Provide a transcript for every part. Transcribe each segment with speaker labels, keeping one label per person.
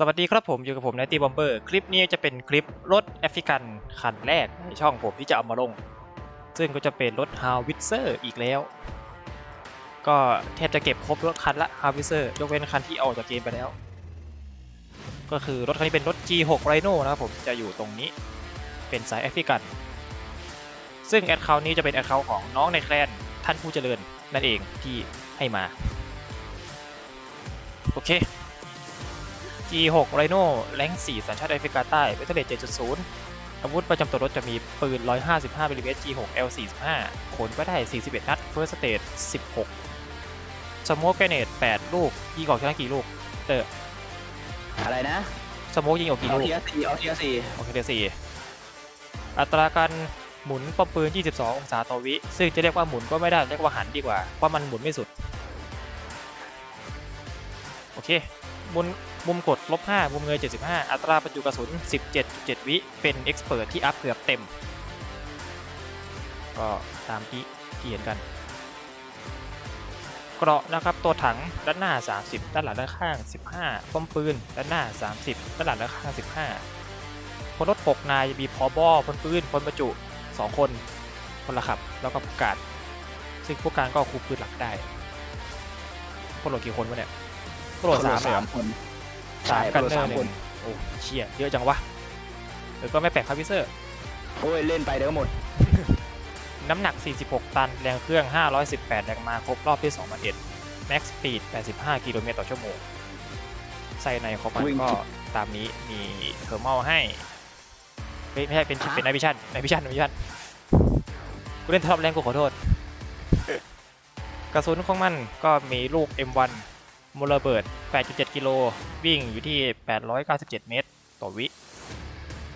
Speaker 1: สวัสดีครับผมอยู่กับผมนายตีบอมเบอร์คลิปนี้จะเป็นคลิปรถแอฟริกันคันแรกในช่องผมที่จะเอามาลง ซึ่งก็จะเป็นรถฮาววิเซอร์อีกแล้ว ก็แทบจะเก็บครบรถคันละฮาววิเซอร์ยกเว้นคันที่เอาอกจากเกมไปแล้ว ก็คือรถคันนี้เป็นรถ G6 Rhino นะครับผมจะอยู่ตรงนี้เป็นสายแอฟริกัน ซึ่งแอดเคาท์นี้จะเป็นแอดเคาท์ของน้องในแคลนท่านผู้เจริญนั่นเองที่ให้มาโอเค G6 Rhino แรง4สัญชาติแอฟริกาใต้เวทเทอร์เรท7.0 อาวุธประจำตัวรถจะมีปืน 155มิลลิเมตร G6 L45 ขนไปได้ 41 นัด First Stage 16 สโมกเกเนต8 ลูกยิงออกชนะกี่ลูกเตอร์
Speaker 2: อะไรนะ
Speaker 1: สโมกยิงออกกี่
Speaker 2: เอา
Speaker 1: ลูก
Speaker 2: ทีละสี่เอาทีละสี่
Speaker 1: โอเคเดี๋ยวสี่อัตราการหมุนป้อมปืน 22 องศาต่อวิ ซึ่งจะเรียกว่าหมุนก็ไม่ได้ เรียกว่าหันดีกว่า เพราะมันหมุนไม่สุด โอเคมุม มุมกดลบ5มุมเงย 75 อัตราประจุกระสุน 17.7 วิ เป็นเอ็กซ์เพรสที่อัพเกือบเต็ม ก็ตามที่ที่เห็นกัน เกราะนะครับตัวถังด้านหน้า 30 ด้านหลังด้านข้าง 15ป้อมปืนด้านหน้า 30 ด้านหลังด้านข้าง 15พลรถ 6 นายมีพอบอพลปืนพลประจุ 2 คนพลขับแล้วก็ผู้การซึ่งผู้การก็คุมปืนหลักได้พลรถกี่คนวะเนี่ยพลรถสาม
Speaker 2: คน
Speaker 1: สามกันเนอ
Speaker 2: สา
Speaker 1: ร์
Speaker 2: ม
Speaker 1: ห
Speaker 2: ค
Speaker 1: นึ่
Speaker 2: น
Speaker 1: งโอ้เชี่ยเยอะจังวะเออก็ไม่แปลกครับพี่เซอร์
Speaker 2: โอ้ยเล่นไปเดี๋ยวก็หมด
Speaker 1: น้ำหนัก 46 ตัน แรงเครื่อง 518 แรงม้าครบรอบที่2001 Max Speed 85 กิโลเมตรต่อชั่วโมงใส่ในครบมัน
Speaker 2: วิ่ง
Speaker 1: ก็ตามนี้มีเทอร์มอลให้เฮ้ยไม่ใช่เป็นเป็นนายพิชันนายพิชันนายพิชันกูเล่นท็อปแรงกูขอโทษ กระสุนของมันก็มีลูก M1 มูลระเบิด 8.7 กิโล วิ่งอยู่ที่ 897 เมตร ต่อวิ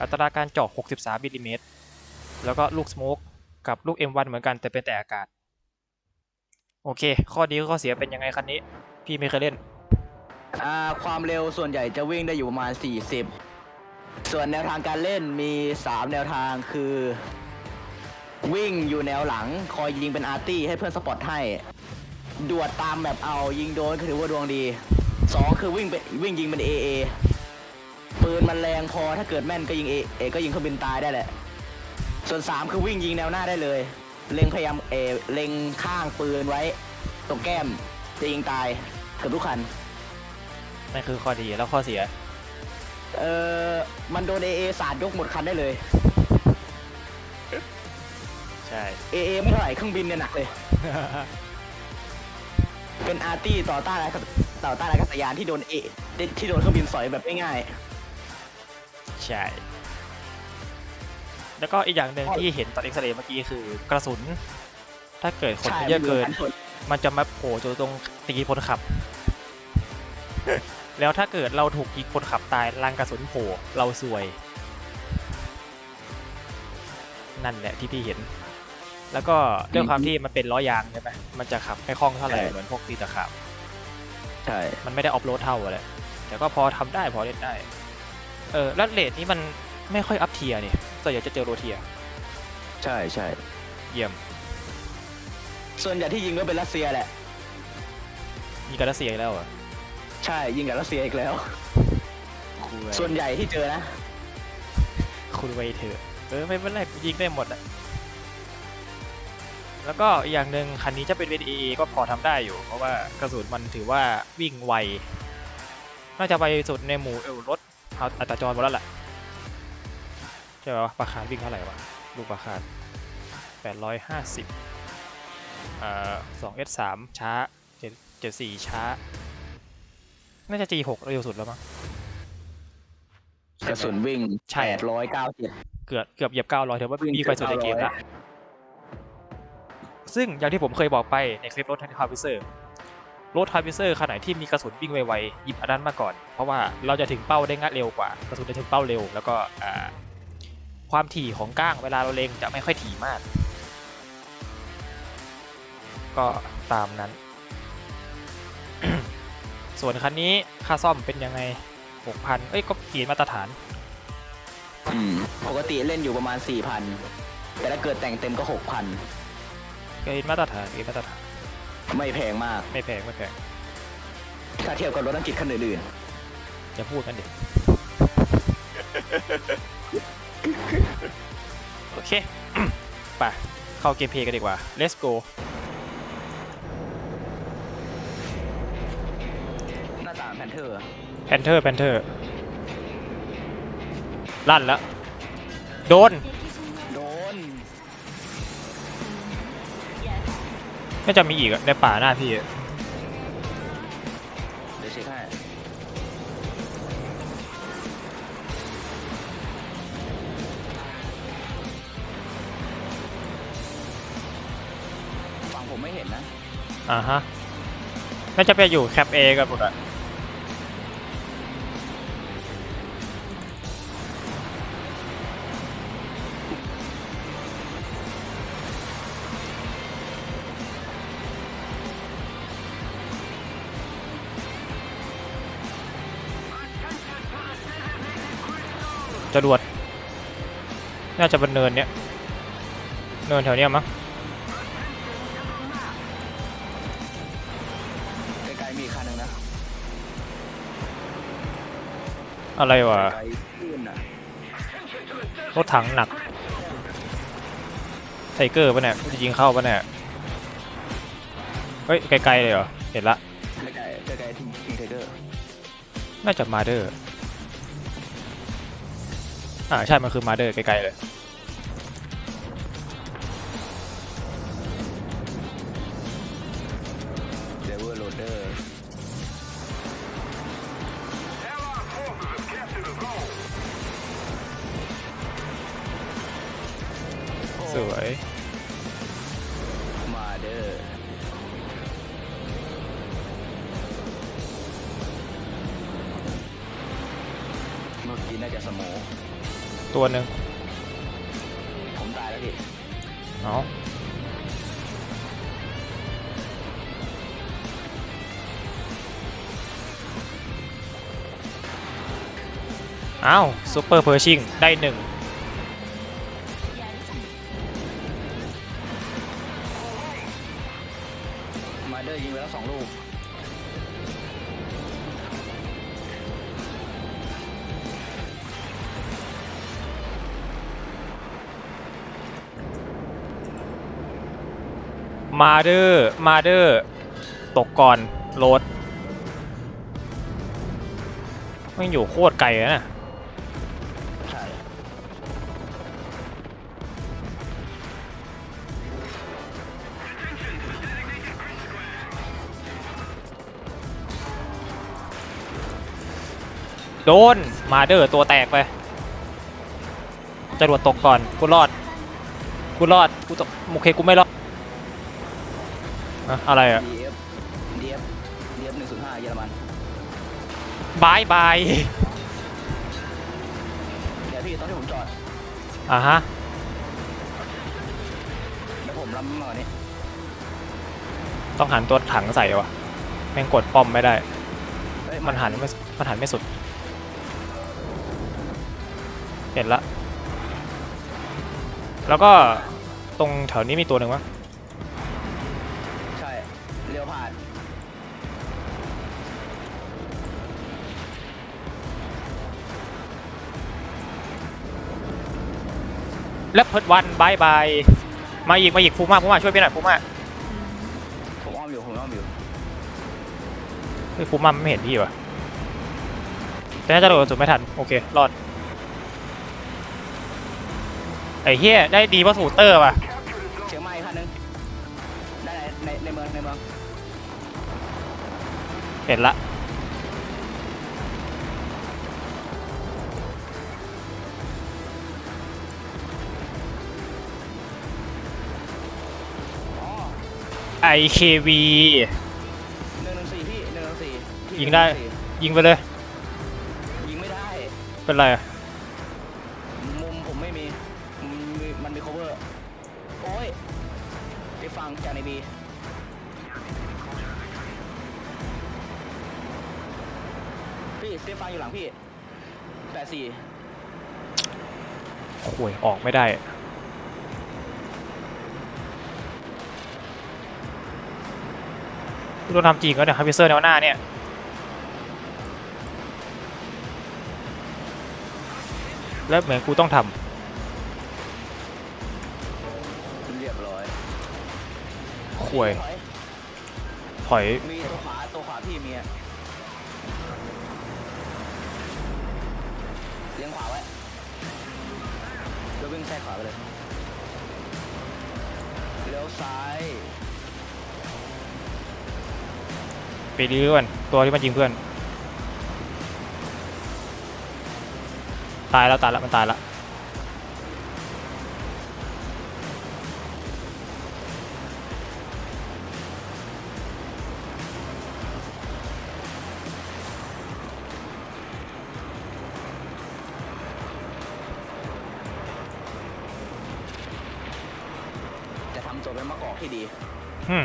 Speaker 1: อัตราการเจาะ 63มิลลิเมตร แล้วก็ลูกสโมกกับลูก M1 เหมือนกันแต่เป็นแต่อากาศ โอเค ข้อดีข้อเสียเป็นยังไงคันนี้ พี่ไม่เคยเล่น
Speaker 2: อ่าความเร็วส่วนใหญ่จะวิ่งได้อยู่ประมาณ 40 ส่วนแนวทางการเล่นมี 3 แนวทางคือ วิ่งอยู่แนวหลัง คอยยิงเป็นอาร์ตี้ให้เพื่อนสปอตให้ ดวดตามแบบเอายิงโดนก็ถือว่าดวงดี2คือวิ่งเป็นวิ่งยิงเป็น AA ปืนมันแรงพอถ้าเกิดแม่นก็ยิง A เอก็ยิงเครื่องบินตายได้แหละ ส่วน3คือวิ่งยิงแนวหน้าได้เลย เล็งพยายามเออเล็งข้างปืนไว้ตรงแก้มจะยิงตายเกือบทุกคัน
Speaker 1: นั่นคือข้อดีแล้วข้อเสีย
Speaker 2: เออมันโดน AA สาดยกหมดคันได้เลย
Speaker 1: ใช่
Speaker 2: AA ไม่เท่าไหร่เครื่องบินเนี่ยหนักเลย เป็นอาร์ตี้ต่อต้านอากาศต่อต้านอากาศยานที่โดนเอที่โดนเครื่องบินสอยแบบง่าย
Speaker 1: ใช่ แล้วก็อีกอย่างหนึ่งที่เห็นตอนเอ็กซเรย์เมื่อกี้คือกระสุน ถ้าเกิด
Speaker 2: ๆ
Speaker 1: คน
Speaker 2: ใช่
Speaker 1: เยอะเกิน
Speaker 2: มัยู่
Speaker 1: มันจะมาโผล่อยู่ตรงตีคนขับ แล้วถ้าเกิดเราถูกยิงคนขับตายรังกระสุนโผล่เราซวย นั่นแหละที่พี่เห็น แล้วก็ด้วยความที่มันเป็นล้อยางใช่ไหมมันจะขับไม่คล่องเท่าไหร่เหมือนพวกตีตะขาบ
Speaker 2: ใช่
Speaker 1: มันไม่ได้ออฟโรดเท่าอะไรแต่ก็พอทำได้พอเล่นได้ เออแล้วเลทนี้มันไม่ค่อยอัพเทียร์นี่ส่วนใหญ่จะเจอโรเทียร์
Speaker 2: ใช่ใช่
Speaker 1: เยี่ยม
Speaker 2: ส่วนใหญ่ที่ยิงก็เป็นรัสเซียแหละ
Speaker 1: มีกาลาเซียอีกแล้วเหรอะ
Speaker 2: ใช่ยิงกับรัสเซียอีกแล้ว
Speaker 1: คูไว้
Speaker 2: ส่วนใหญ่ที่เจอนะ
Speaker 1: คุณไว้เถอะเออไม่เป็นไรกูยิงได้หมดอะ แล้วก็อีกอย่างหนึ่งคันนี้จะเป็น VDA ก็พอทำได้อยู่ เพราะว่ากระสุนมันถือว่าวิ่งไว น่าจะไวสุดในหมู่เอวรถเอาอัตราจรหมดแล้วแหละใช่ไหมวะปลาคาร์วิ่งเท่าไหร่วะ ลูกปลาคาร์แปดร้อยห้าสิบอ่าสองเอสสามช้าเจ็ดเจ็ดสี่ช้า น่าจะ G หกเร็วสุดแล้วมั้ง
Speaker 2: กระสุนวิ่ง
Speaker 1: ใช่
Speaker 2: แปดร้อยเก้าสิบ
Speaker 1: เกือบเกือบเหยียบเก้าร้อยถือว่า
Speaker 2: วิ่ง
Speaker 1: ดีกว่าสุดในเกม
Speaker 2: 900
Speaker 1: ละ ซึ่งอย่างที่ผมเคยบอกไปในคลิปรถทาร์วิเซอร์รถทาร์วิเซอร์ขนาดที่มีกระสุนวิ่งไวๆหยิบอันนั้นมาก่อน เพราะว่าเราจะถึงเป้าได้ง่ายเร็วกว่ากระสุนจะถึงเป้าเร็ว แล้วก็ความถี่ของก้างเวลาเราเล็งจะไม่ค่อยถี่มาก ก็ตามนั้น ส่วนคันนี้ค่าซ่อมเป็นยังไง6,000เอ้ยก็เกียนมาตรฐาน
Speaker 2: อืมปกติเล่นอยู่ประมาณสี่พันแต่ถ้าเกิดแต่งเต็มก็หกพัน
Speaker 1: เกณฑ์มาตรฐานเกณฑ์มาตรฐาน
Speaker 2: ไม่แพงมาก
Speaker 1: ไม่แพงไม่แพง
Speaker 2: ถ้าเทียบกับรถอังกฤษคันอื่น
Speaker 1: จะพูดกันเด็โอเค ไปเข้าเกมเพลย์กันดีกว่า let's go
Speaker 2: หน้าต่างแพนเทอร์
Speaker 1: panther panther ลั่นแล้ว โดน
Speaker 2: น่า
Speaker 1: จะมีอีกอะในป่าหน้าพี่อะ
Speaker 2: เดี๋ยวเช็คให้ฝั่งผมไม่เห็นนะ
Speaker 1: อ่าฮะ น่าจะไปอยู่แคปเอกันหมดอะ จรวด น่าจะเป็นเนินเนี้ย เนินแถวเนี้ยมั้ง
Speaker 2: ไกลๆมีอีกคันหนึ่งนะ
Speaker 1: อะไรวะ
Speaker 2: ไกลๆขึ้นอะ
Speaker 1: รถถังหนัก ไทเกอร์ปะเนี่ยจะยิงเข้าปะเนี่ย เฮ้ย ไกลๆเลยเหรอ เห็นละ
Speaker 2: ไกลๆไกลๆที่ทีเทเกอร์
Speaker 1: น่าจะมาเดอร์ อ่าใช่ มันคือมาเดอร์ไกลๆเลย
Speaker 2: เดเวอร์โรเดอร์
Speaker 1: สวย ตัวหนึ่ง
Speaker 2: ผมตายแล้วพี่
Speaker 1: เอาอ้าวซูเปอร์เพอร์ชิงได้หนึ่ง
Speaker 2: มาเดอร์ยิงไปแล้วสองลูก
Speaker 1: มาเดอร์มาเดอร์ตกก่อนโหลดมันอยู่โคตรไกลเลยนะ
Speaker 2: ใช่
Speaker 1: โดน มาเดอร์ตัวแตกไปจรวดตกก่อน กูรอด กูรอด กูตกโอเค กูไม่รอด อะอะไรอะ
Speaker 2: ดีเอฟดีเอฟดีเอฟหนึ่งศูนย์ห้าเยอรมัน
Speaker 1: บายบาย
Speaker 2: เดี๋ยวพี่ตอนที่ผมจอด
Speaker 1: อะฮะ
Speaker 2: เดี๋ยวผมล้ำมาก่อนนี้
Speaker 1: ต้องหันตัวถังใส่วะแม่งกดป้อมไม่ได้
Speaker 2: เฮ้ย
Speaker 1: มันหันไม่ มันหันไม่สุด เห็นละ แล้วก็ตรงแถวนี้มีตัวหนึ่งวะ แล้วเพิร์ดวันบายบาย มาอีก มาอีกฟูมาฟูมาช่วยไปหน่อยฟูมา
Speaker 2: ผมอ้อมอยู่ผมอ้อมอยู่
Speaker 1: เฮ้ยฟูมาไม่เห็นพี่วะแต่น่าจะโดดกระสุนไม่ทัน โอเค รอด ไอ้เฮียได้ดีเพราะสูเตอร์ว่ะ
Speaker 2: เชียงใหม่คันหนึงได้ในในในเมืองในเมือง
Speaker 1: เห็นละ IKV
Speaker 2: หนึ่งหนึ่งสี่พี่หนึ่งหนึ่งสี่
Speaker 1: ยิงได้ ยิงไปเลย
Speaker 2: ยิงไม่ได้
Speaker 1: เป็นไรอะ
Speaker 2: มุมผมไม่มีมันมีมันมี cover โอ้ยไปฟังจากในบีพี่เซฟฟังอยู่หลังพี่แปดสี่
Speaker 1: โอ้ยออกไม่ได้ โดนทำจริงก็เนี่ยครับพิเซอร์แนวหน้าเนี่ยแล้วเหมือนกูต้องทำ
Speaker 2: เรียบร้อย
Speaker 1: ควยถอย
Speaker 2: มีตัวขวาตัวขวาพี่มีอะเลี้ยงขวาไว้แล้ววิ่งแทรกขวาไปเลยเลี้ยวซ้าย
Speaker 1: ไปดีก่อนตัวที่มันยิงเพื่อน ตายแล้วตายแล้วมันตายแล้ว
Speaker 2: จะทำตัวเป็นมะกอกที่ดี
Speaker 1: อืม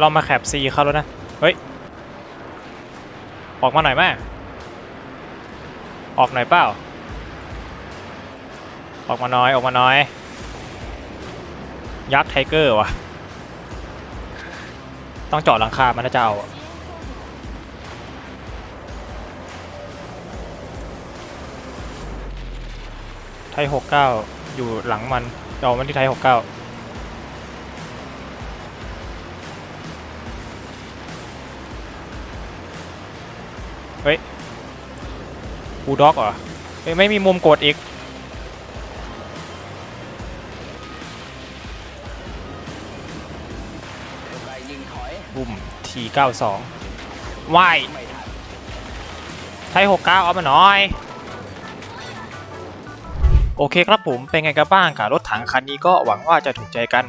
Speaker 1: เรามาแคปซีเขาแล้วนะ เฮ้ย ออกมาหน่อยแม่ออกหน่อยเปล่า ออกมาน้อยออกมาน้อย ยักษ์ไทเกอร์วะต้องจาะหลังคามันน่าจะเอาไทยหกเก้าอยู่หลังมันเอามันที่ไทยหกเก้า เฮ้ยบูลด็อกเหรอเฮ้ยไม่มีมุมกดอีก
Speaker 2: ตัวไกลยิงถอย
Speaker 1: บุ่มทีเก้าสองว่าย
Speaker 2: ไม่ทัน
Speaker 1: ไทยหกเก้าเอามาหน่อย โอเคครับผม เป็นไงกันบ้างกับรถถังคันนี้ก็หวังว่าจะถูกใจกัน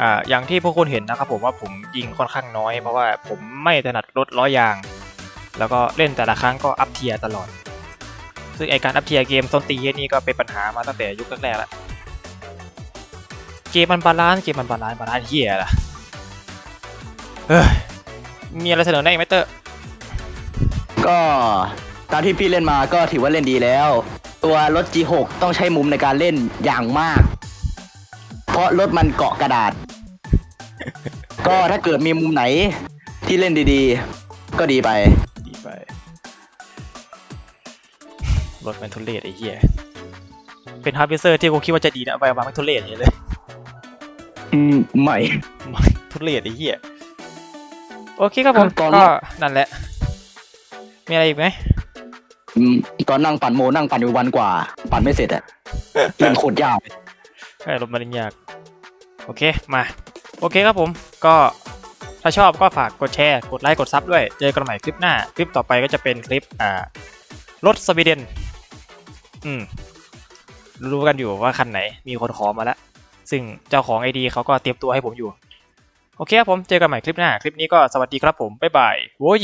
Speaker 1: อ่าอย่างที่พวกคุณเห็นนะครับผมว่าผมยิงค่อนข้างน้อยเพราะว่าผมไม่ถนัดรถล้อยาง แล้วก็เล่นแต่ละครั้งก็อัพเทียตลอด ซึ่งไอการอัพเทียเกมส้นตีนี่ก็เป็นปัญหามาตั้งแต่ยุคแรกๆแล้วเกมมันบาลานซ์เกมมันบาลานซ์บาลานซ์เฮียล่ะเฮ้ยมีอะไรเสนอได้อีกไหมเตอร์
Speaker 2: ก็ตามที่พี่เล่นมาก็ถือว่าเล่นดีแล้ว ตัวรถ G6 ต้องใช้มุมในการเล่นอย่างมาก เพราะรถมันเกาะกระดาษ ก็ถ้าเกิดมีมุมไหนที่เล่นดีๆ ก็
Speaker 1: ดีไป รถมันทุเรศไอ้เหี้ย เป็นฮาร์ดเวเซอร์ที่กูคิดว่าจะดีนะไปมาไม่ทุเรศอย่างนี้เลย
Speaker 2: อืมไม่
Speaker 1: ไม่ทุเรศไอ้เหี้ย โอเคครับผม
Speaker 2: ตอน
Speaker 1: ก็นั่นแหละ มีอะไรอีกไหม
Speaker 2: อืมตอนนั่งปั่นโมนั่งปั่นอยู่วันกว่า ปั่นไม่เสร็จอะเล่นโคตรยาก
Speaker 1: ไอ้รถมันยาก โอเคมา โอเคครับผมก็ถ้าชอบก็ฝากกดแชร์ กดไลค์ กดซับด้วย เจอกันใหม่คลิปหน้า คลิปต่อไปก็จะเป็นคลิปอ่ารถสวีเดน อืม รู้กันอยู่ว่าคันไหน มีคนขอมาแล้ว ซึ่งเจ้าของไอดีเขาก็เตรียมตัวให้ผมอยู่ โอเคครับผม เจอกันใหม่คลิปหน้า คลิปนี้ก็สวัสดีครับผม บ๊ายบาย โว้ย